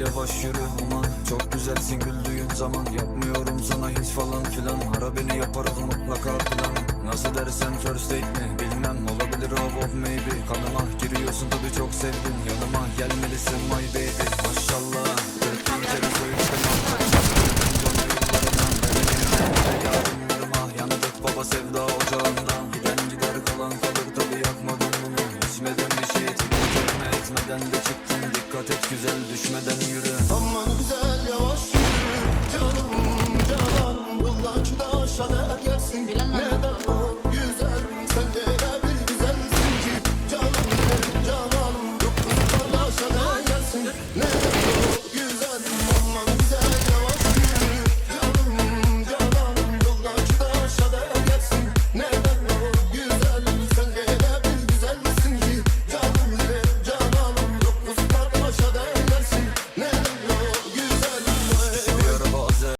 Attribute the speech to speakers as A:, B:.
A: yavaş yürü aman Çok güzelsin güldüğün zaman Yapmıyorum sana hiç falan filan. Ara beni yaparız mutlaka plan. Nasıl dersen first date mi bilmem. Olabilir of of maybe. Kanıma giriyorsun tabii çok sevdim. Yanıma gelmelisin my baby. Maşallah. Kırk tabi şey de çıktım Dikkat et güzel düşmeden yürü.
B: Aman güzel